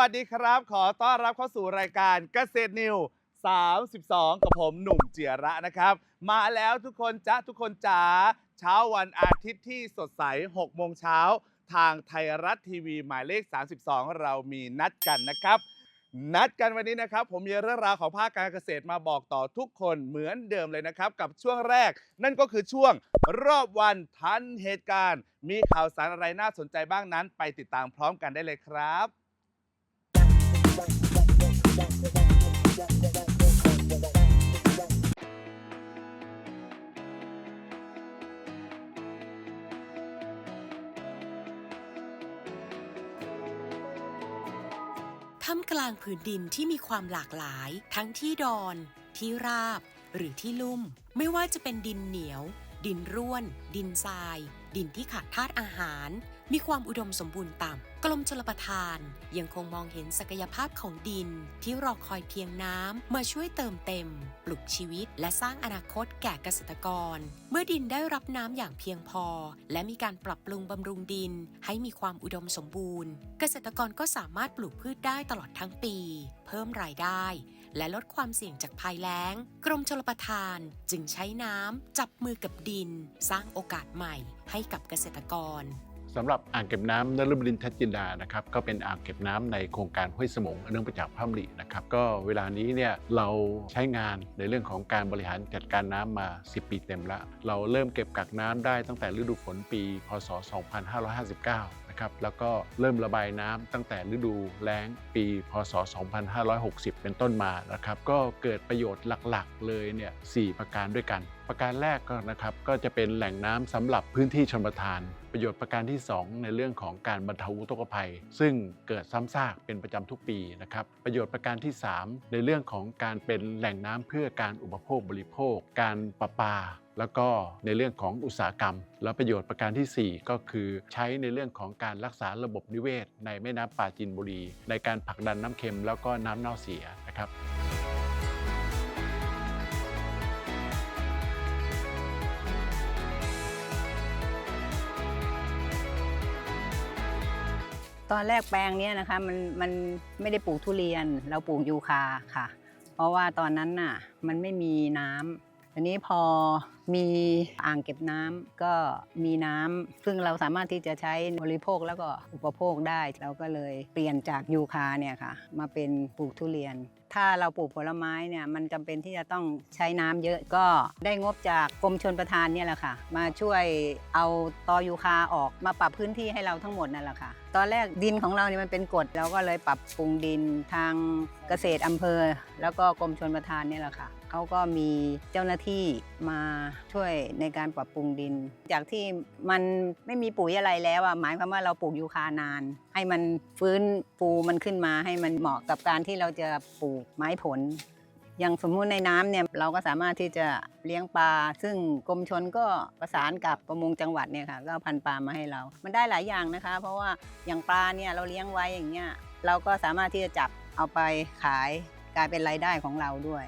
วัสดีครับ ขอต้อนรับเข้าสู่รายการเกษตรนิว 32 กับผมหนุ่มเจียระนะครับ มาแล้วทุกคนจ้าทุกคนจ๋าเช้าวันอาทิตย์ที่สดใส 6 โมงเช้า ทางไทยรัฐทีวีหมายเลข 32 เรามีนัดกันนะครับ นัดกันวันนี้นะครับ ผมมีเรื่องราวของภาคการเกษตรมาบอกต่อทุกคนเหมือนเดิมเลยนะครับ กับช่วงแรก นั่นก็คือช่วงรอบวันทันเหตุการณ์ มีข่าวสารอะไรน่าสนใจบ้างนั้น ไปติดตามพร้อมกันได้เลยครับ ท่ามกลางผืนดินที่มีความหลากหลาย ทั้งที่ดอน ที่ราบ หรือที่ลุ่ม ไม่ว่าจะเป็นดินเหนียว ดินร่วน ดินทราย ดินที่ขาดธาตุอาหาร มีความอุดมสมบูรณ์ต่ำกรมชลประทาน ยังคงมองเห็นศักยภาพของดิน ที่รอคอยเพียงน้ำมาช่วยเติมเต็ม ปลุกชีวิต และสร้างอนาคตแก่เกษตรกร เมื่อดินได้รับน้ำอย่างเพียงพอ และมีการปรับปรุงบำรุงดิน ให้มีความอุดมสมบูรณ์ เกษตรกรก็สามารถปลูกพืชได้ตลอดทั้งปี เพิ่มรายได้ และลดความเสี่ยงจากภัยแล้ง กรมชลประทานจึงใช้น้ำจับมือกับดิน สร้างโอกาสใหม่ให้กับเกษตรกร สำหรับอ่างเก็บน้ำนฤบดินทจินดานะครับก็เป็นอ่างเก็บน้ำในโครงการห้วยสมงเนื่องมาจากพระมรินะครับก็เวลานี้เนี่ยเราใช้งานในเรื่องของการบริหารจัดการน้ำมา 10 ปีเต็มล้วเราเริ่มเก็บกักน้ำได้ตั้งแต่ฤดูฝนปี พศ 2559นะครับแล้วก็เริ่มระบายน้ำตั้งแต่ฤดูแล้งปี พศ 2560 เป็นต้นมานะครับก็เกิดประโยชน์หลักๆ เลยเนี่ยสประการด้วยกัน ประการแรกก็นะครับก็จะเป็นแหล่งน้ำสำหรับพื้นที่ชนประทาน ประโยชน์ประการที่ 2 ในเรื่องของการบรรเทาอุทกภัย ซึ่งเกิดซ้ำซากเป็นประจำทุกปีนะครับประโยชน์ประการที่ 3 ในเรื่องของการเป็นแหล่งน้ำเพื่อการอุปโภคบริโภค การประปาแล้วก็ในเรื่องของอุตสาหกรรม และประโยชน์ประการทีสี่4 ก็คือใช้ในเรื่องของการรักษาระบบนิเวศ ในแม่น้ำปราจีนบุรี ในการผลักดันน้ำเค็มแล้วก็น้ำเน่าเสียนะครับ ตอนแรกแปลงเนี้ยนะคะมันมันไม่ได้ปลูกทุเรียน เราปลูกยูคาค่ะ เพราะว่าตอนนั้นน่ะมันไม่มีน้ำทีนี้พอมีอ่างเก็บน้ำก็มีน้ำซึ่งเราสามารถที่จะใช้บริโภคแล้วก็อุปโภคได้ เราก็เลยเปลี่ยนจากยูคาเนี่ยค่ะ มาเป็นปลูกทุเรียน ถ้าเราปลูกผลไม้เนี่ยมันจำเป็นที่จะต้องใช้น้ำเยอะก็ได้งบจากกรมชนประทานเนี่ยแหละค่ะ มาช่วยเอาตอยูคาออกมาปรับพื้นที่ให้เราทั้งหมดนั่นแหละค่ะ ตอนแรกดินของเราเนี่ยมันเป็นกรดเราก็เลยปรับปรุงดินทางเกษตรอำเภอ แล้วก็กรมชนประทานเนี่ยแหละค่ะ เขาก็มีเจ้าหน้าที่มาช่วยในการปรับปรุงดิน จากที่มันไม่มีปุ๋ยอะไรแล้วอะหมายความว่าเราปลูกยูคานาน ให้มันฟื้นฟูมันขึ้นมาให้มันเหมาะกับการที่เราจะปลูกไม้ผลอย่างสมมุติในน้ำเนี่ยเราก็สามารถที่จะเลี้ยงปลา ซึ่งกรมชนก็ประสานกับประมงจังหวัดเนี่ยค่ะก็พันปลามาให้เรา มันได้หลายอย่างนะคะ เพราะว่าอย่างปลาเนี่ยเราเลี้ยงไว้อย่างเงี้ยเราก็สามารถที่จะจับเอาไปขายกลายเป็นรายได้ของเราด้วย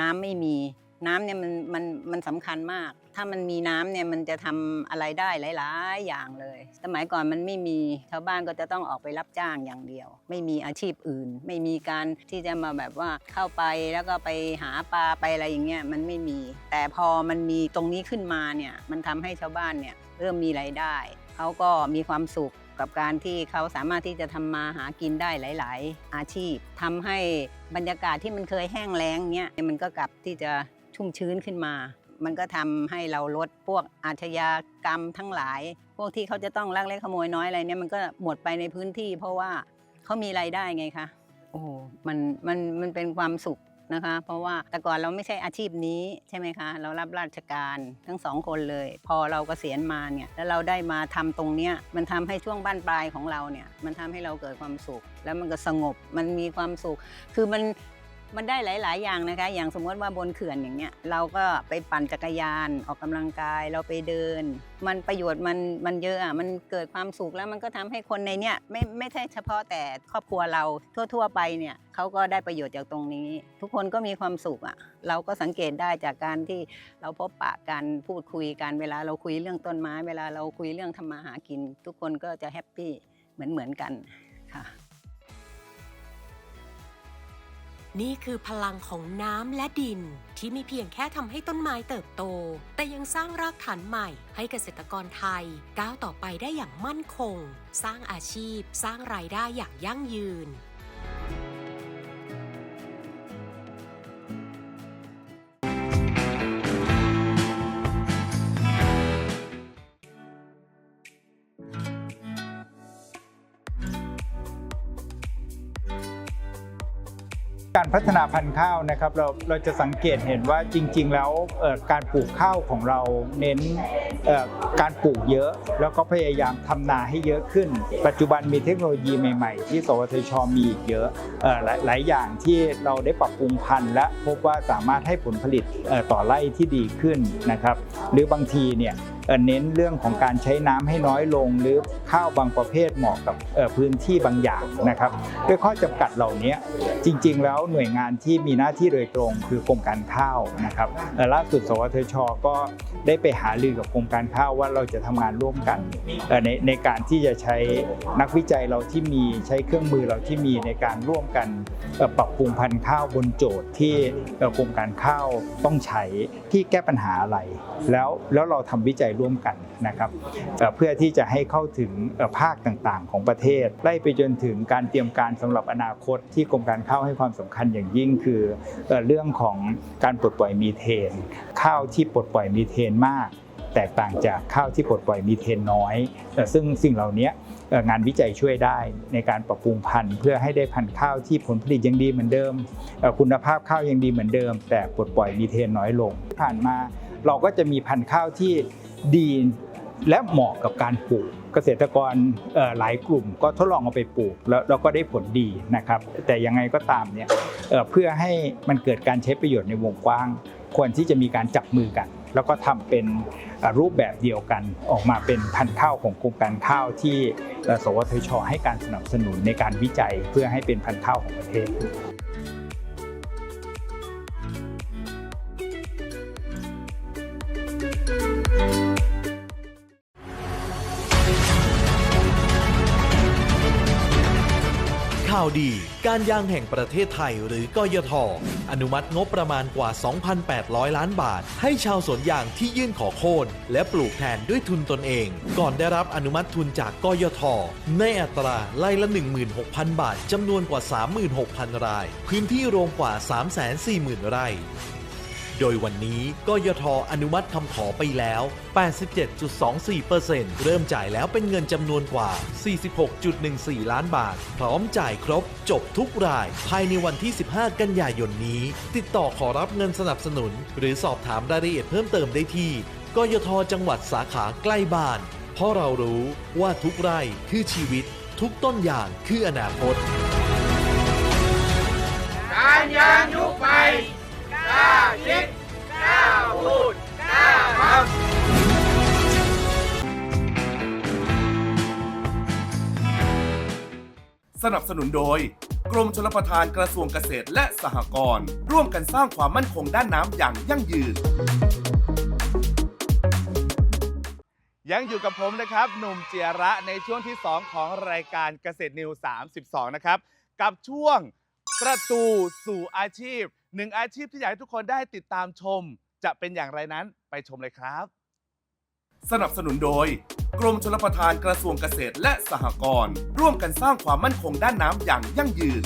น้ำไม่มีน้ำเนี่ยมันมันมันสำคัญมาก ถ้ามันมีน้ำเนี่ยมันจะทำอะไรได้หลาย ๆ อย่างเลย สมัยก่อนมันไม่มีชาวบ้านก็จะต้องออกไปรับจ้างอย่างเดียว ไม่มีอาชีพอื่น ไม่มีการที่จะมาแบบว่าเข้าไปแล้วก็ไปหาปลาไปอะไรอย่างเงี้ยมันไม่มี แต่พอมันมีตรงนี้ขึ้นมาเนี่ยมันทำให้ชาวบ้านเนี่ยเริ่มมีรายได้เขาก็มีความสุข กับการที่เขาสามารถที่จะทำมาหากินได้หลาย ๆ อาชีพทำให้บรรยากาศที่มันเคยแห้งแล้งเนี้ยมันก็กลับที่จะชุ่มชื้นขึ้นมา มันก็ทำให้เราลดพวกอาชญากรรมทั้งหลาย พวกที่เขาจะต้องลักเล็กขโมยน้อยอะไรเนี่ยมันก็หมดไปในพื้นที่ เพราะว่าเขามีรายได้ไงคะโอ้มันมันมันเป็นความสุข นะคะ เพราะว่าแต่ก่อนเราไม่ใช่อาชีพนี้ใช่ไหมคะ เรารับราชการทั้งสองคนเลย พอเรากเกษียณมาเนี่ยแล้วเราได้มาทำตรงเนี้ยมันทำให้ช่วงบ้านปลายของเราเนี่ยมันทำให้เราเกิดความสุข แล้วมันก็สงบมันมีความสุข คือมัน มันได้หลาย ๆ อย่างนะคะ อย่างสมมติว่าบนเขื่อนอย่างเงี้ยเราก็ไปปั่นจักรยานออกกำลังกายเราไปเดิน มันประโยชน์มันมันเยอะอะมันเกิดความสุขแล้วมันก็ทำให้คนในเนี้ยไม่ไม่ใช่เฉพาะแต่ครอบครัวเราทั่ว ๆ ไปเนี่ยเขาก็ได้ประโยชน์จากตรงนี้ ทุกคนก็มีความสุขอะเราก็สังเกตได้จากการที่เราพบปะกันพูดคุยกันเวลาเราคุยเรื่องต้นไม้ เวลาเราคุยเรื่องทำมาหากิน ทุกคนก็จะแฮปปี้เหมือนเหมือนๆกันค่ะ นี่คือพลังของน้ำและดิน ที่ไม่เพียงแค่ทำให้ต้นไม้เติบโต แต่ยังสร้างรากฐานใหม่ให้เกษตรกรไทย ก้าวต่อไปได้อย่างมั่นคง สร้างอาชีพ สร้างรายได้อย่างยั่งยืน การพัฒนาพันธุ์ข้าวนะครับเราเราจะสังเกตเห็นว่าจริง ๆ แล้วการปลูกข้าวของเราเน้นการปลูกเยอะ แล้วก็พยายามทำนาให้เยอะขึ้น ปัจจุบันมีเทคโนโลยีใหม่ ๆ ที่สวทชมีอีกเยอะหลายอย่างที่เราได้ปรับปรุงพันธุ์ และพบว่าสามารถให้ผลผลิตต่อไร่ที่ดีขึ้นนะครับ หรือบางทีเนี่ย เน้นเรื่องของการใช้น้ำให้น้อยลง หรือข้าวบางประเภทเหมาะกับพื้นที่บางอย่างนะครับด้วยข้อจำกัดเหล่านี้จริง ๆ แล้วหน่วยงานที่มีหน้าที่โดยตรงคือกรมการข้าวนะครับล่าสุดสวทช ก็ได้ไปหารือกับกรมการข้าวว่าเราจะทำงานร่วมกันในในการที่จะใช้นักวิจัยเราที่มีใช้เครื่องมือเราที่มีในการร่วมกันปรับปรุงพันธุ์ข้าวบนโจทย์ที่กรมการข้าวต้องใช้ที่แก้ปัญหาอะไร แล้วแล้วเราทำวิจัยร่วมกันนะครับเพื่อที่จะให้เข้าถึงภาคต่างๆ ของประเทศไล่ไปจนถึงการเตรียมการสำหรับอนาคตที่กรมการข้าวให้ความสำคัญอย่างยิ่งคือเรื่องของการปลดปล่อยมีเทน ข้าวที่ปลดปล่อยมีเทนมาก แตกต่างจากข้าวที่ปลดปล่อยมีเทนน้อย ซึ่งสิ่งเหล่านี้งานวิจัยช่วยได้ในการปรับปรุงพันธุ์ เพื่อให้ได้พันธุ์ข้าวที่ผลผลิตยังดีเหมือนเดิม คุณภาพข้าวยังดีเหมือนเดิม แต่ปลดปล่อยมีเทนน้อยลง ผ่านมาเราก็จะมีพันธุ์ข้าวที่ ดีและเหมาะกับการปลูก เกษตรกรหลายกลุ่มก็ทดลองเอาไปปลูกแล้วเราก็ได้ผลดีนะครับ แต่ยังไงก็ตามเนี่ยเพื่อให้มันเกิดการใช้ประโยชน์ในวงกว้าง ควรที่จะมีการจับมือกัน แล้วก็ทำเป็นรูปแบบเดียวกันออกมาเป็นพันธุ์ข้าวของโครงการข้าวที่สวทช ให้การสนับสนุนในการวิจัยเพื่อให้เป็นพันธุ์ข้าวของประเทศาวดี การยางแห่งประเทศไทยหรือกยท อนุมัติงบประมาณกว่า 2,800 ล้านบาท ให้ชาวสวนยางที่ยื่นขอโค่นและปลูกแทนด้วยทุนตนเอง ก่อนได้รับอนุมัติทุนจากกยท ในอัตราไล่ละ 16,000 บาทจำนวนกว่า 36,000 ราย พื้นที่รวมกว่า 340,000 ไร่ โดยวันนี้กยทอนุมัติคำขอไปแล้ว 87.24%เริ่มจ่ายแล้วเป็นเงินจำนวนกว่า 46.14 ล้านบาท พร้อมจ่ายครบ จบทุกราย ภายในวันที่ 15 กันยายนนี้ ติดต่อขอรับเงินสนับสนุน หรือสอบถามรายละเอียดเพิ่มเติมได้ที่กยทจังหวัดสาขาใกล้บ้าน เพราะเรารู้ว่าทุกไร่คือชีวิต ทุกต้นอย่างคืออนาคต การยางยุคไป สนับสนุนโดย กรมชลประทานกระทรวงเกษตรและสหกรณ์ร่วมกันสร้างความมั่นคงด้านน้ำอย่างยั่งยืน ยังอยู่กับผมนะครับ หนุ่มเจียระในช่วงที่ 2 ของรายการเกษตรนิว 32 นะครับ กับช่วง ประตูสู่อาชีพหนึ่งอาชีพที่อยากให้ทุกคนได้ติดตามชม จะเป็นอย่างไรนั้นไปชมเลยครับ สนับสนุนโดย กรมชลประทานกระทรวงเกษตรและสหกรณ์ร่วมกันสร้างความมั่นคงด้านน้ำอย่างยั่งยืน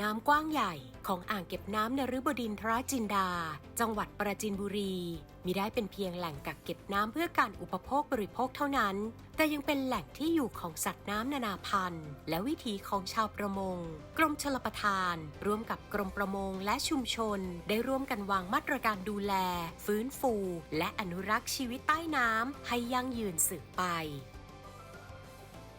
น้ำกว้างใหญ่ของอ่างเก็บน้ำนฤบดินทรจินดา จังหวัดปราจีนบุรี มิได้เป็นเพียงแหล่งกักเก็บน้ำเพื่อการอุปโภคบริโภคเท่านั้น แต่ยังเป็นแหล่งที่อยู่ของสัตว์น้ำนานาพันธุ์ และวิถีของชาวประมง กรมชลประทาน ร่วมกับกรมประมงและชุมชน ได้ร่วมกันวางมาตรการดูแล ฟื้นฟู และอนุรักษ์ชีวิตใต้น้ำให้ยั่งยืนสืบไป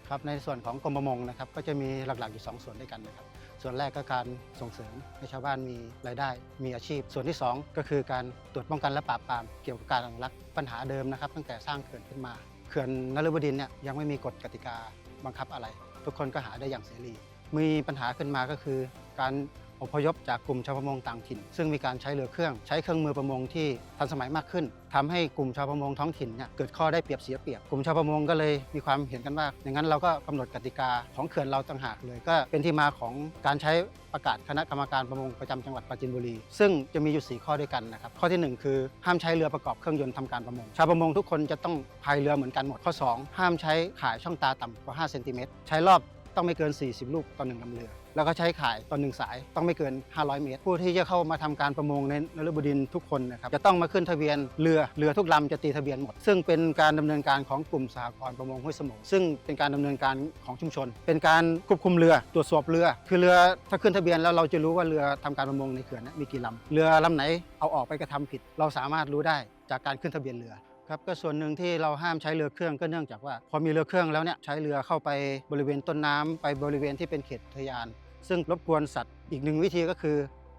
ครับในส่วนของกรมประมงนะครับก็จะมีหลักๆอยู่ 2 ส่วนด้วยกันนะครับ ส่วนแรกก็การส่งเสริมให้ชาวบ้านมีรายได้ มีอาชีพ ส่วนที่ 2 ก็คือการตรวจป้องกันและปราบปรามเกี่ยวกับการอนุรักษ์ปัญหาเดิมนะครับ ตั้งแต่สร้างเขื่อนขึ้นมา เขื่อนนฤบดินเนี่ยยังไม่มีกฎกติกาบังคับอะไร ทุกคนก็หาได้อย่างเสรี มีปัญหาขึ้นมาก็คือการ อพยพจากกลุ่มชาวประมงต่างถิ่น ซึ่งมีการใช้เรือเครื่อง ใช้เครื่องมือประมงที่ทันสมัยมากขึ้นทำให้กลุ่มชาวประมงท้องถิ่นเนี่ยเกิดข้อได้เปรียบเสียเปรียบ กลุ่มชาวประมงก็เลยมีความเห็นกันว่า อย่างนั้นเราก็กำหนดกติกาของเขื่อนเราต่างหากเลย ก็เป็นที่มาของการใช้ประกาศคณะกรรมการประมงประจำจังหวัดปราจีนบุรี ซึ่งจะมีอยู่ 4 ข้อด้วยกันนะครับ ข้อทีหนึ่1 คือห้ามใช้เรือประกอบเครื่องยนต์ทำการประมง ชาวประมงทุกคนจะต้องพายเรือเหมือนกันหมด ข้อ 2 ห้ามใช้ขายช่องตาต่ำกว่า5เซนติเมตร ใช้รอบ ต้องไม่เกิน 40 ลูกต่อหนึ่งลำเรือ แล้วก็ใช้ขายต่อหนึ่งสายต้องไม่เกิน 500 เมตร ผู้ที่จะเข้ามาทำการประมงในนฤบดินทุกคนนะครับจะต้องมาขึ้นทะเบียนเรือเรือทุกลำจะตีทะเบียนหมด ซึ่งเป็นการดำเนินการของกลุ่มสหกรณ์ประมงห้วยสมงซึ่งเป็นการดำเนินการของชุมชน เป็นการควบคุมเรือตรวจสอบเรือ คือเรือถ้าขึ้นทะเบียนแล้วเราจะรู้ว่าเรือทำการประมงในเขื่อนนั้มีกี่ลำเรือลำไหนเอาออกไปกระทำผิด เราสามารถรู้ได้จากการขึ้นทะเบียนเรือ ครับก็ส่วนหนึ่งที่เราห้ามใช้เรือเครื่องก็เนื่องจากว่า พอมีเรือเครื่องแล้วเนี่ยใช้เรือเข้าไปบริเวณต้นน้ำไปบริเวณที่เป็นเขตอุทยาน ซึ่งรบกวนสัตว์อีกหนึ่งวิธีก็คือ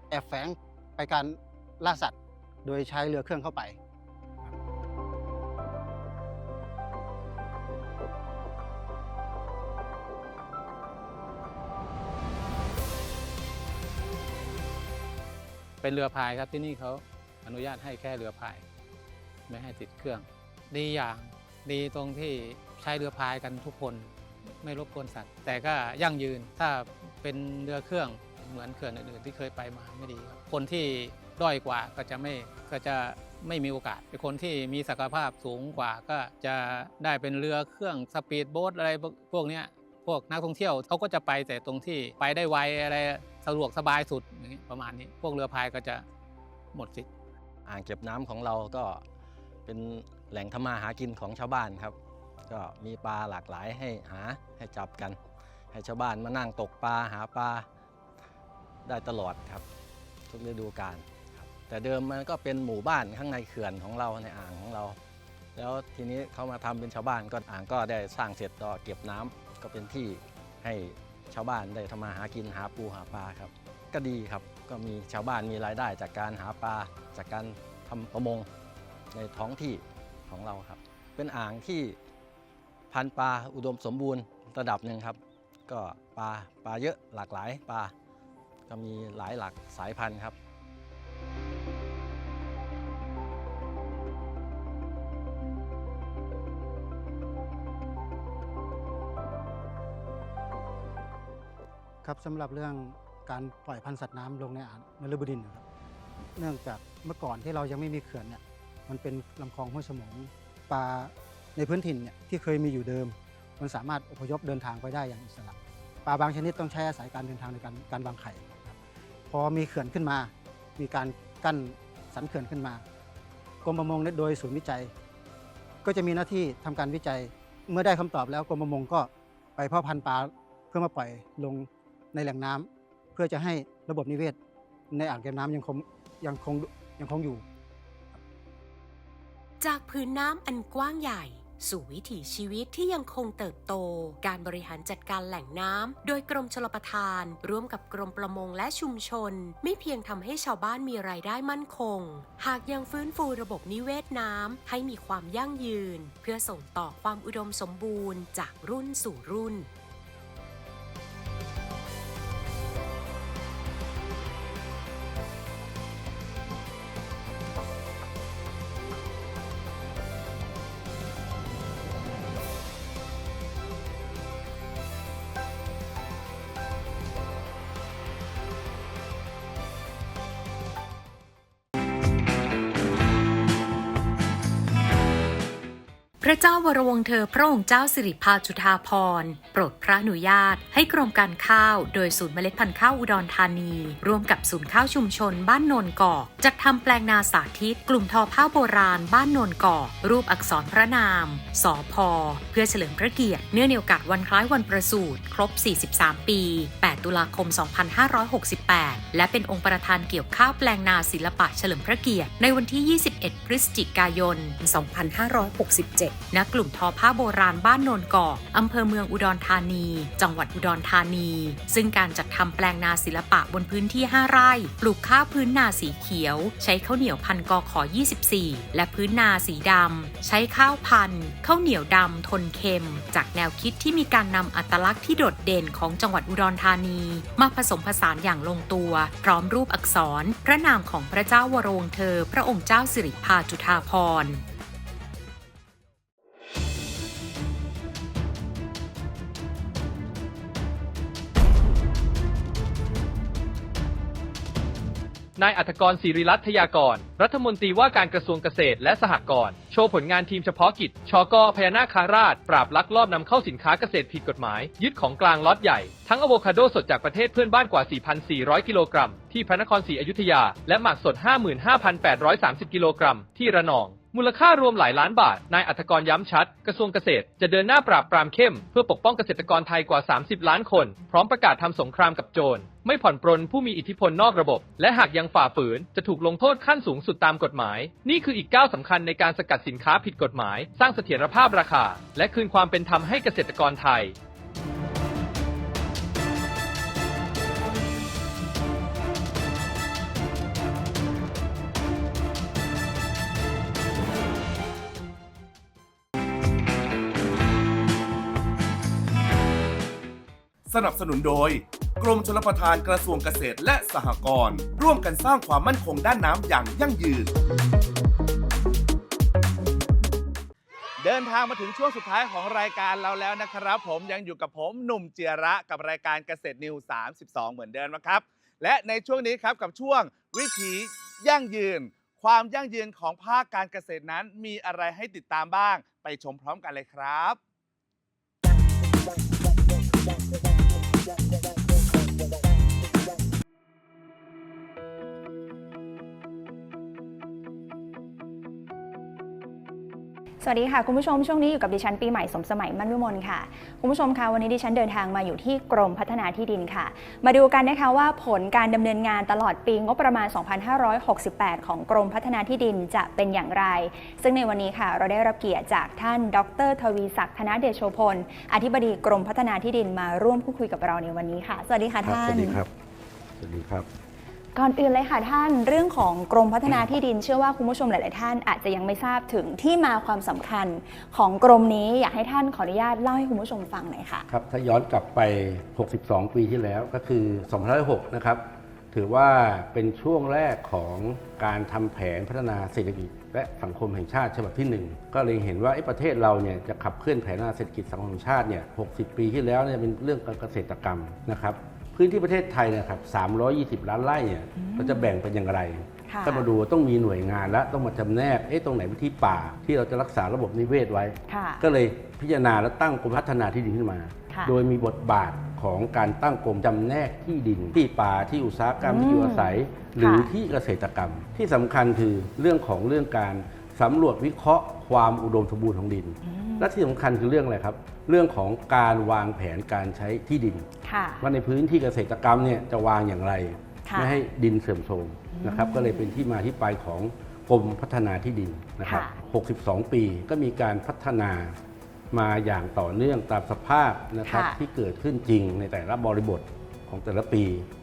แอบแฝงไปการล่าสัตว์ โดยใช้เรือเครื่องเข้าไปเป็นเรือพายครับที่นี่เขาอนุญาตให้แค่เรือพาย ไม่ให้ติดเครื่อง ดีอย่างดีตรงที่ใช้เรือพายกันทุกคน ไม่รบกวนสัตว์ แต่ก็ยั่งยืนถ้าเป็นเรือเครื่องเหมือนเขื่อนอื่นๆที่เคยไปมาไม่ดีครับคนที่ด้อยกว่าก็จะไม่ก็จะไม่มีโอกาสคนที่มีศักยภาพสูงกว่าก็จะได้เป็นเรือเครื่องสปีดโบ๊ทอะไรพวกเนี้ยพวกนักท่องเที่ยวเขาก็จะไปแต่ตรงที่ไปได้ไวอะไรสะดวกสบายสุดอย่างนี้ประมาณนี้ พวกเรือพายก็จะหมดสิทธิ์อ่างเก็บน้ำของเราก็ เป็นแหล่งทำมาหากินของชาวบ้านครับ ก็มีปลาหลากหลายให้หาให้จับกัน ให้ชาวบ้านมานั่งตกปลาหาปลาได้ตลอดครับ ทุกฤดูกาลครับแต่เดิมมันก็เป็นหมู่บ้านข้างในเขื่อนของเราในอ่างของเรา แล้วทีนี้เขามาทำเป็นชาวบ้านก็อ่างก็ได้สร้างเสร็จก็เก็บน้ำก็เป็นที่ให้ชาวบ้านได้ทำมาหากินหาปูหาปลาครับ ก็ดีครับก็มีชาวบ้านมีรายได้จากการหาปลาจากการทำประมง ในท้องที่ของเราครับ เป็นอ่างที่พันปลาอุดมสมบูรณ์ระดับหนึ่งครับ ก็ปลาปลาเยอะหลากหลายปลาก็มีหลายหลักสายพันธุ์ครับครับสำหรับเรื่องการปล่อยพันธุ์สัตว์น้ำลงในอ่างนฤบดินครับ เนื่องจากเมื่อก่อนที่เรายังไม่มีเขื่อนเนี่ย มันเป็นลำคลองห้วยสมงปลาในพื้นถิ่นเนี่ยที่เคยมีอยู่เดิม มันสามารถอพยพเดินทางไปได้อย่างอิสระปลาบางชนิดต้องใช้อาศัยการเดินทางในการการวางไข่พอมีเขื่อนขึ้นมา มีการกั้นสันเขื่อนขึ้นมากรมประมงเนี่ยโดยศูนย์วิจัย ก็จะมีหน้าที่ทำการวิจัย เมื่อได้คำตอบแล้วกรมประมงก็ไปพาะพันธุ์ปลาเพื่อมาปล่อยลงในแหล่งน้ำเพื่อจะให้ระบบนิเวศ ในอ่างเก็บน้ำยังคงยังคงยังคงอยู่ จากพื้นน้ำอันกว้างใหญ่ สู่วิถีชีวิตที่ยังคงเติบโต การบริหารจัดการแหล่งน้ำโดยกรมชลประทาน ร่วมกับกรมประมงและชุมชน ไม่เพียงทำให้ชาวบ้านมีรายได้มั่นคง หากยังฟื้นฟูระบบนิเวศน้ำให้มีความยั่งยืน เพื่อส่งต่อความอุดมสมบูรณ์ จากรุ่นสู่รุ่น ระเจ้าวรวงเธอพระองค์เจ้าสิริพาจุฑาภรโปรดพระอนุญาต ให้กรมการข้าว โดยศูนย์เมล็ดพันธุ์ข้าวอุดรธานี ร่วมกับศูนย์ข้าวชุมชนบ้านโนนกอกจัดทำแปลงนาสาธิต กลุ่มทอผ้าโบราณบ้านโนนกอกรูปอักษรพระนามสอพอเพื่อเฉลิมพระเกียรติเนื่องในโอกาสวันคล้ายวันประสูติครบ 43 ปี 8 ตุลาคม 2568 และเป็นองค์ประธานเกี่ยวข้าวแปลงนาศิลปะเฉลิมพระเกียรติในวันที่ 21 พฤศจิกายน 2567ณกลุ่มทอผ้าโบราณบ้านโนนกอกอำเภอเมืองอุดรธานี จังหวัดอุดรธานี ซึ่งการจัดทำแปลงนาศิลปะบนพื้นที่ 5 ไร่ ปลูกข้าวพื้นนาสีเขียว ใช้ข้าวเหนียวพันกอขอ 24 และพื้นนาสีดำ ใช้ข้าวพันข้าวเหนียวดำทนเค็ม จากแนวคิดที่มีการนำอัตลักษณ์ที่โดดเด่นของจังหวัดอุดรธานี มาผสมผสานอย่างลงตัว พร้อมรูปอักษร พระนามของพระเจ้าวรงเธอ พระองค์เจ้าสิริพาจุฑาภรณ์ นายอัธกรศิริรัตน์ทยากร รัฐมนตรีว่าการกระทรวงเกษตรและสหกรณ์ โชว์ผลงานทีมเฉพาะกิจ ชกพญานาคาราช ปราบลักลอบนำเข้าสินค้าเกษตรผิดกฎหมาย ยึดของกลางล็อตใหญ่ ทั้งอะโวคาโดสดจากประเทศเพื่อนบ้านกว่า 4,400 กิโลกรัม ที่พระนครศรีอยุธยา และหมากสด 55,830 กิโลกรัม ที่ระนอง มูลค่ารวมหลายล้านบาท นายอัธกรย้ำชัด กระทรวงเกษตร จะเดินหน้าปราบปรามเข้ม เพื่อปกป้องเกษตรกรไทยกว่า 30 ล้านคน พร้อมประกาศทำสงครามกับโจร ไม่ผ่อนปรนผู้มีอิทธิพลนอกระบบ และหากยังฝ่าฝืน จะถูกลงโทษขั้นสูงสุดตามกฎหมาย นี่คืออีกก้าวสำคัญในการสกัดสินค้าผิดกฎหมาย สร้างเสถียรภาพราคา และคืนความเป็นธรรมให้เกษตรกรไทย สนับสนุนโดย กรมชลประทานกระทรวงเกษตรและสหกรณ์ร่วมกันสร้างความมั่นคงด้านน้ำอย่างยั่งยืน เดินทางมาถึงช่วงสุดท้ายของรายการเราแล้วนะครับ ผมยังอยู่กับผมหนุ่มเจียระกับรายการเกษตรนิว 32 เหมือนเดิมนะครับ และในช่วงนี้ครับกับช่วงวิถียั่งยืน ความยั่งยืนของภาคการเกษตรนั้นมีอะไรให้ติดตามบ้าง ไปชมพร้อมกันเลยครับ ダンダンダンダン。 สวัสดีค่ะ คุณผู้ชมช่วงนี้อยู่กับดิฉันปีใหม่สมสมัยมั่นวิมลค่ะ คุณผู้ชมคะวันนี้ดิฉันเดินทางมาอยู่ที่กรมพัฒนาที่ดินค่ะ มาดูกันนะคะว่าผลการดำเนินงานตลอดปีงบประมาณ 2568 ของกรมพัฒนาที่ดินจะเป็นอย่างไร ซึ่งในวันนี้ค่ะ เราได้รับเกียรติจากท่าน ดร ทวีศักดิ์ธนเดชโชพลอธิบดีกรมพัฒนาที่ดินมาร่วมพูดคุยกับเราในวันนี้ค่ะ สวัสดีค่ะท่านสวัสดีครับสวัสดีครับ ก่อนอื่นเลยค่ะท่านเรื่องของกรมพัฒนาที่ดินเชื่อว่าคุณผู้ชมหลาย ๆ ท่านอาจจะยังไม่ทราบถึงที่มาความสำคัญของกรมนี้อยากให้ท่านขออนุญาตเล่าให้คุณผู้ชมฟังหน่อยค่ะครับถ้าย้อนกลับไป 62 ปีที่แล้วก็คือ2006นะครับถือว่าเป็นช่วงแรกของการทำแผนพัฒนาเศรษฐกิจ และสังคมแห่งชาติฉบับที่ 1 ก็เลยเห็นว่าประเทศเราเนี่ยจะขับเคลื่อนแผนพัฒนาเศรษฐกิจสังคมแห่งชาติเนี่ย 60 ปีที่แล้วเนี่ยเป็นเรื่องการเกษตรกรรมนะครับ พื้นที่ประเทศไทยเนะครับ320 ล้านไร่เนี่ยเราจะแบ่งเป็นอย่างไรค่ะก็มาดูต้องมีหน่วยงานและต้องมาจำแนกเอ๊ะตรงไหนเป็นที่ป่า ที่เราจะรักษาระบบนิเวศไว้ค่ะก็เลยพิจารณาและตั้งกรมพัฒนาที่ดินขึ้นมาค่ะโดยมีบทบาทของการตั้งกรมจำแนกที่ดิน ที่ป่าที่อุตสาหกรรมอืมที่อยู่อาศัย หรือค่ะที่เกษตรกรรม ที่สำคัญคือเรื่องของเรื่องการ สำรวจวิเคราะห์ความอุดมสมบูรณ์ของดิน และที่สำคัญคือเรื่องอะไรครับ เรื่องของการวางแผนการใช้ที่ดินค่ะว่าในพื้นที่เกษตรกรรมเนี่ยจะวางอย่างไรค่ะไม่ให้ดินเสื่อมโทรมนะครับ ก็เลยเป็นที่มาที่ไปของกรมพัฒนาที่ดินนะครับ 62 ปีก็มีการพัฒนามาอย่างต่อเนื่องตามสภาพนะครับค่ะที่เกิดขึ้นจริงในแต่ละบริบทของแต่ละปีก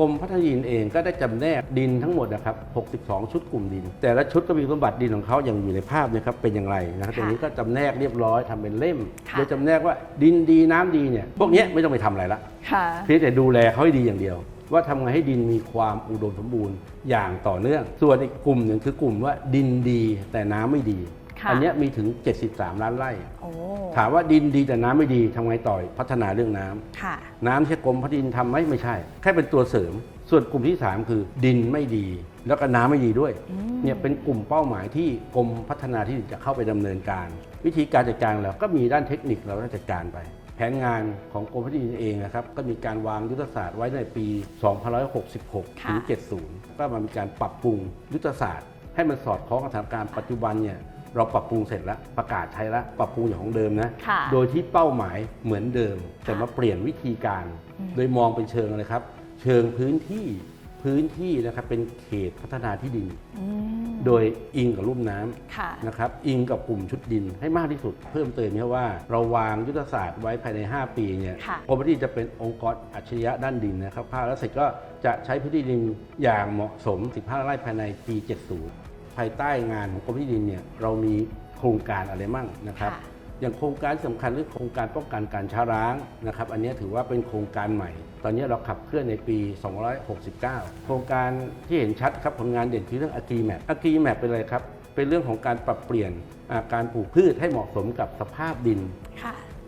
รมพัฒนาดินเองก็ได้จำแนกดินทั้งหมดนะครับ 62 ชุดกลุ่มดิน แต่ละชุดก็มีสมบัติดินของเขาอย่างอยู่ในภาพนะครับเป็นอย่างไรนะครับค่ะตรงนี้ก็จำแนกเรียบร้อยทำเป็นเล่มค่ะโดยจำแนกว่าดินดีน้ำดีเนี่ยพวกเนี้ยไม่ต้องไปทำอะไรละค่ะเพียงแต่ดูแลเขาให้ดีอย่างเดียวว่าทำไงให้ดินมีความอุดมสมบูรณ์อย่างต่อเนื่อง ส่วนอีกกลุ่มหนึ่งคือกลุ่มว่าดินดีแต่น้ำไม่ดีค่ะ อัเนี้ยมีถึง 73 ล้านไร่โอ้ถามว่าดินดีแต่น้ำไม่ดีทำไงต่อพัฒนาเรื่องน้ำค่ะน้ำใช่กรมพัฒนาดินทำไหมไม่ใช่ แค่เป็นตัวเสริม ส่วนกลุ่มที่ 3 คือ ดินไม่ดี แล้วก็น้ำไม่ดีด้วยอืมเนี่ยเป็นกลุ่มเป้าหมายที่กรมพัฒนาที่ดินจะเข้าไปดำเนินการ วิธีการจัดการเราก็มีด้านเทคนิคเราต้องจัดการไปแผนงานของกรมพัฒนาที่ดินเองนะครับก็มีการวางยุทธศาสตร์ไว้ในปี 2566 ถึง 70 ก็มามีการปรับปรุงยุทธศาสตร์ ให้มันสอดคล้องกับสถานการณ์ปัจจุบันเนี่ย เราปรับปรุงเสร็จแล้วประกาศใช้แล้วปรับปรุงอย่างของเดิมนะ ค่ะ โดยที่เป้าหมายเหมือนเดิม แต่มาเปลี่ยนวิธีการอืมโดยมองเป็นเชิงอะไรครับ เชิงพื้นที่พื้นที่นะครับเป็นเขตพัฒนาที่ดิน อืมโดยอิงกับลุ่มน้ำ ค่ะ นะครับอิงกับกลุ่มชุดดินให้มากที่สุด เพิ่มเติมเนี่ยว่าเราวางยุทธศาสตร์ไว้ภายใน 5 ปีเนี่ยค่ะ กรมพัฒนาที่ดินจะเป็นองค์กรอัจฉริยะด้านดินนะครับภาคแล้วเสร็จก็จะใช้พื้นที่ดินอย่างเหมาะสม 15 ไร่ภายในปี 70ภายใต้งานของกรมพัฒนาที่ดินเนี่ยเรามีโครงการอะไรมั่งนะครับค่ะอย่างโครงการสำคัญเรื่องโครงการป้องกันการช้าร้างนะครับ อันนี้ถือว่าเป็นโครงการใหม่ ตอนนี้เราขับเคลื่อนในปี 269 โครงการที่เห็นชัดครับผลงานเด่นคือเรื่อง AgriMap AgriMap เป็นอะไรครับ เป็นเรื่องของการปรับเปลี่ยนอ่าการปลูกพืชให้เหมาะสมกับสภาพดินค่ะ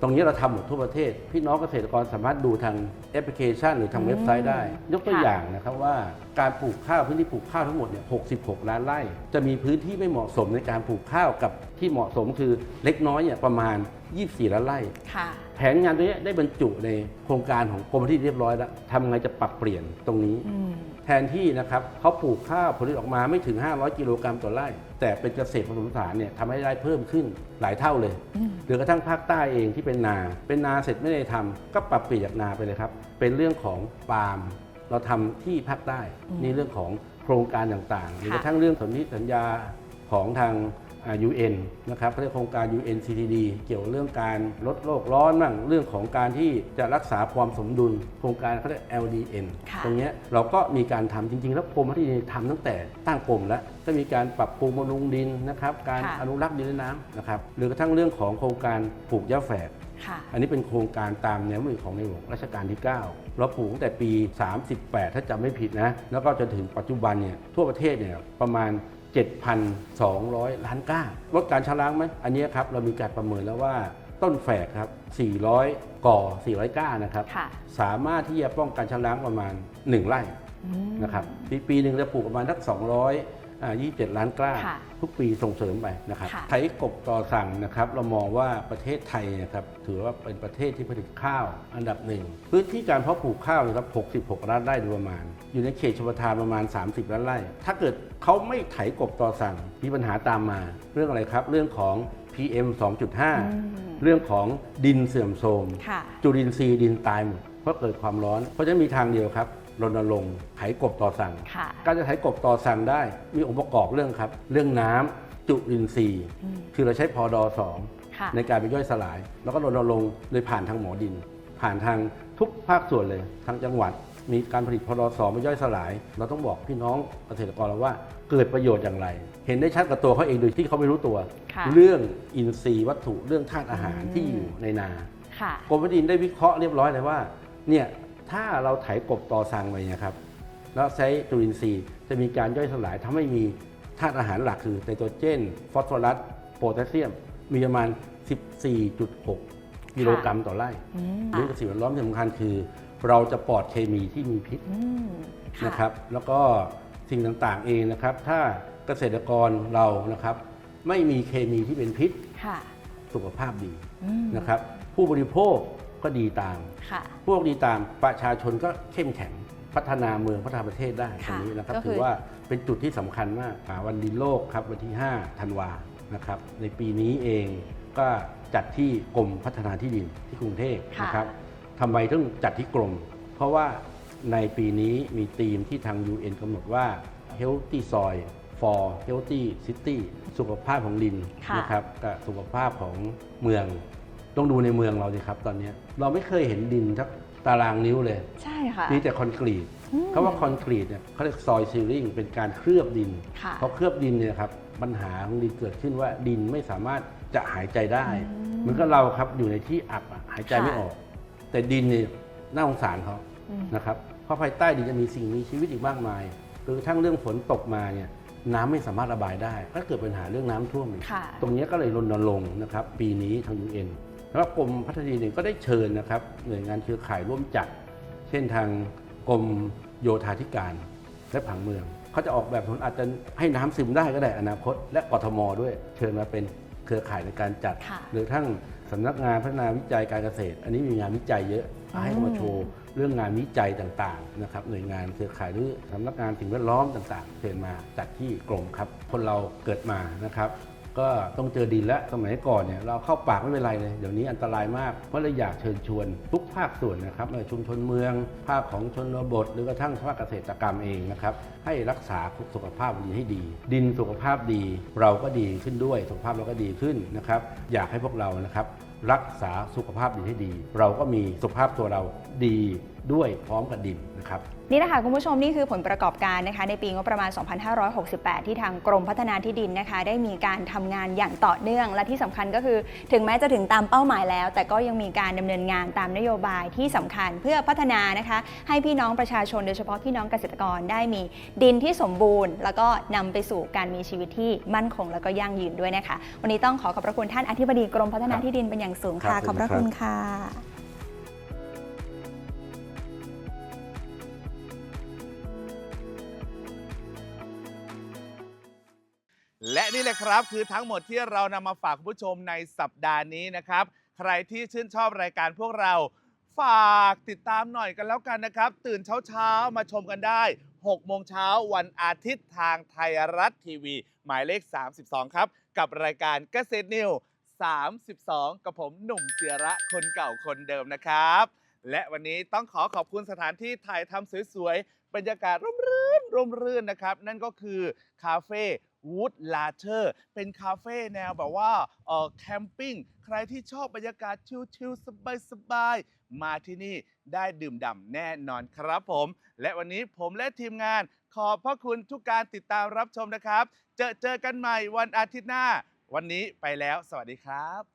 ตรงนี้เราทำหมดทั่วประเทศ พี่น้องเกษตรกรสามารถดูทางแอปพลิเคชันหรือทางอืมเว็บไซต์ได้ ยกตัวค่ะอย่างนะครับว่าการปลูกข้าวพื้นที่ปลูกข้าวทั้งหมดเนี่ย66 ล้านไร่ จะมีพื้นที่ไม่เหมาะสมในการปลูกข้าวกับที่เหมาะสมคือเล็กน้อยเนี่ยประมาณ 24 ล้านไร่ ค่ะ แผนงานตัวเนี้ยได้บรรจุในโครงการของกรมที่เรียบร้อยแล้วทำไงจะปรับเปลี่ยนตรงนี้ อืมแทนที่นะครับเขาปลูกข้าวผลผลิตออกมาไม่ถึง 500 กิโลกรัมต่อไร่ แต่เป็นเกษตรผสมผสานเนี่ยทำให้ได้เพิ่มขึ้นหลายเท่าเลยอืมหรือกระทั่งภาคใต้เองที่เป็นนา เป็นนาเสร็จไม่ได้ทำก็ปรับเปลี่ยนจากนาไปเลยครับ เป็นเรื่องของปาล์มเราทำที่ภาคใต้อืมนี่เรื่องของโครงการต่างๆหรือค่ะกระทั่งเรื่องสนธิสัญญาของทางอ่า UN นะครับเขาเรียกโครงการ UN CTD เกี่ยวเรื่องการลดโลกร้อนบ้างเรื่องของการที่จะรักษาความสมดุล โครงการเขาเรียก LDN ค่ะตรงเนี้ยเราก็มีการทำจริง ๆ แล้วกรมพัฒนาที่ดินทำตั้งแต่ตั้งกรมแล้วก็มีการปรับปรุงบำรุงดินนะครับการค่ะอนุรักษ์ดินและน้ำนะครับหรือกระทั่งเรื่องของโครงการปลูกหญ้าแฝกค่ะอันนี้เป็นโครงการตามแนวมือของในหลวงรัชกาลที่ 9 เราปลูกตั้งแต่ปี 38 ถ้าจำไม่ผิดนะ แล้วก็จนถึงปัจจุบันเนี่ยทั่วประเทศเนี่ยประมาณ 7,200 ล้านก้าลดการชะล้างไหมอันนี้ครับเรามีการประเมินแล้วว่าต้นแฝกครับ 400 ก่อ 400 ก้านะครับค่ะสามารถที่จะป้องกันชะล้างประมาณ 1 ไร่อืมนะครับ ปีปีหนึ่งจะปลูกประมาณสัก200อ่า27 ล้านกล้าค่ะ ทุกปีส่งเสริมไปนะครับค่ะ ไถกบต่อสั่งนะครับ เรามองว่าประเทศไทยนะครับถือว่าเป็นประเทศที่ผลิตข้าวอันดับหนึ่งพื้นที่การเพาะปลูกข้าวนะครับ66ล้านไร่โดยประมาณ อยู่ในเขตชลประทานประมาณ 30ล้านไร่ ถ้าเกิดเขาไม่ไถกบต่อสั่งมีปัญหาตามมา เรื่องอะไรครับเรื่องของ PM 2.5 เรื่องของดินเสื่อมโทรม ค่ะ จุลินทรีย์ดินตายหมดเพราะเกิดความร้อน เพราะฉะนั้นมีทางเดียวครับ รณรงค์ไถกบต่อสั่ง ค่ะ การจะไถกบต่อสั่งได้มีองค์ประกอบเรื่องครับ เรื่องน้ำจุลินทรีย์ อืมคือเราใช้พอดอสองค่ะ ในการไปย่อยสลาย แล้วก็รณรงค์โดยผ่านทางหมอดิน ผ่านทางทุกภาคส่วนเลยทางจังหวัด มีการผลิตพอดอสองไปย่อยสลาย เราต้องบอกพี่น้องเกษตรกรเราว่าเกิดประโยชน์อย่างไร เห็นได้ชัดกับตัวเขาเองโดยที่เขาไม่รู้ตัว ค่ะเรื่องอินทรีย์วัตถุเรื่องธาตุอาหารอืมที่อยู่ในนา ค่ะ กรมพัฒนาดินได้วิเคราะห์เรียบร้อยเลยว่าเนี่ย ถ้าเราไถกบต่อสั่งไปเนะครับแล้วใช้จุลินทรีย์จะมีการย่อยสลายทำให้มีธาตุอาหารหลักคือไนโตรเจน ฟอสฟอรัสโพแทสเซียม มีประมาณ 14.6 กิโลกรัมต่อไร่อืมเรื่องกับสิ่งแวดล้อมที่สำคัญคือ เราจะปลอดเคมีที่มีพิษอืมค่ะนะครับ แล้วก็สิ่งต่างๆเองนะครับ ถ้าเกษตรกรเรานะครับ ไม่มีเคมีที่เป็นพิษค่ะสุขภาพดีอืมนะครับ ผู้บริโภค ก็ดีตามค่ะพวกดีตามประชาชนก็เข้มแข็งพัฒนาเมืองพัฒนาประเทศได้ตรค่ะงนี้นะครับก็คือถือว่าเป็นจุดที่สำคัญมากอ่าวันดินโลกครับวันที่ 5 ธันวานะครับในปีนี้เองก็จัดที่กรมพัฒนาที่ดินที่กรุงเทพค่ะนะครับทำไมต้องจัดที่กรม เพราะว่าในปีนี้มีธีมที่ทาง UN กำหนดว่า healthy soil for healthy city สุขภาพของดินค่ะนะครับกับสุขภาพของเมือง ต้องดูในเมืองเราสิครับ ตอนเนี้ยเราไม่เคยเห็นดินทักตารางนิ้วเลย ใช่ค่ะมีแต่คอนกรีตอืมคำว่าคอนกรีตเนี่ยเขาเรียกซอยซีลิงเป็นการเคลือบดินค่ะพอเคลือบดินเนี่ยครับปัญหาของดินเกิดขึ้นว่าดินไม่สามารถจะหายใจได้อืมเหมือนกับเราครับอยู่ในที่อับอะหายใจค่ะไม่ออก แต่ดินเนี่ยน่าสงสารเขาอืมนะครับเพราะภายใต้ดินจะมีสิ่งมีชีวิตอีกมากมายหรือกระทั่งเรื่องฝนตกมาเนี่ยน้ำไม่สามารถระบายได้ ก็เกิดปัญหาเรื่องน้ำท่วมอีกค่ะตรงนี้ก็เลยรณรงค์นะครับ ปีนี้ทาง UN แล้วก็กรมพัฒนาดินเองก็ได้เชิญนะครับหน่วยงานเครือข่ายร่วมจัด เช่นทางกรมโยธาธิการและผังเมืองเขาจะออกแบบถนนอาจจะให้น้ำซึมได้ก็ได้อนาคต และกทมด้วย เชิญมาเป็นเครือข่ายในการจัดค่ะหรือทั้งสำนักงานพัฒนาวิจัยการเกษตร อันนี้มีงานวิจัยเยอะให้เขามาโชว์เรื่องงานวิจัยต่างๆนะครับหน่วยงานเครือข่ายหรือสำนักงานสิ่งแวดล้อมต่างๆเชิญมาจัดที่กรมครับ คนเราเกิดมานะครับ ก็ต้องเจอดินและสมัยก่อนเนี่ยเราเข้าปากไม่เป็นไรเลยเดี๋ยวนี้อันตรายมากเพราะเลยอยากเชิญชวน ทุกภาคส่วนนะครับไม่ว่าชุมชนเมือง ภาคของชนบท หรือกระทั่งภาคเกษตรกรรมเองนะครับให้รักษาสุขภาพดินให้ดี ดินสุขภาพดีเราก็ดีขึ้นด้วย สุขภาพเราก็ดีขึ้นนะครับ อยากให้พวกเรานะครับรักษาสุขภาพดินให้ดี เราก็มีสุขภาพตัวเราดีด้วยพร้อมกับดินนะครับ นี่นะคะคุณผู้ชมนี่คือผลประกอบการนะคะในปีงบประมาณ 2568 ที่ทางกรมพัฒนาที่ดินนะคะ ได้มีการทำงานอย่างต่อเนื่อง และที่สำคัญก็คือถึงแม้จะถึงตามเป้าหมายแล้ว แต่ก็ยังมีการดำเนินงานตามนโยบายที่สำคัญเพื่อพัฒนานะคะ ให้พี่น้องประชาชนโดยเฉพาะพี่น้องเกษตรกรได้มีดินที่สมบูรณ์ แล้วก็นำไปสู่การมีชีวิตที่มั่นคง แล้วก็ยั่งยืนด้วยนะคะ วันนี้ต้องขอขอบพระคุณท่านอธิบดีกรมพัฒนาที่ดินเป็นอย่างสูงค่ะครับขอบพระคุณค่ะ นี่แหละครับ คือทั้งหมดที่เรานำมาฝากคุณผู้ชมในสัปดาห์นี้นะครับ ใครที่ชื่นชอบรายการพวกเราฝากติดตามหน่อยกันแล้วกันนะครับ ตื่นเช้าๆ มาชมกันได้ 6 โมงเช้าวันอาทิตย์ทางไทยรัฐทีวี หมายเลข 32 ครับ กับรายการเกษตรนิว 32 กับผมหนุ่มเจียระคนเก่าคนเดิมนะครับ และวันนี้ต้องขอขอบคุณสถานที่ถ่ายทำสวยๆ บรรยากาศร่มรื่นร่มรื่นนะครับ นั่นก็คือคาเฟ่ วูดลาเชอร์เป็นคาเฟ่แนวแบบว่าเออแคมปิ้งใครที่ชอบบรรยากาศชิลๆสบายๆ มาที่นี่ได้ดื่มด่ำแน่นอนครับผม และวันนี้ผมและทีมงาน ขอบพระคุณทุกการติดตามรับชมนะครับ เจอเจอกันใหม่วันอาทิตย์หน้า วันนี้ไปแล้ว สวัสดีครับ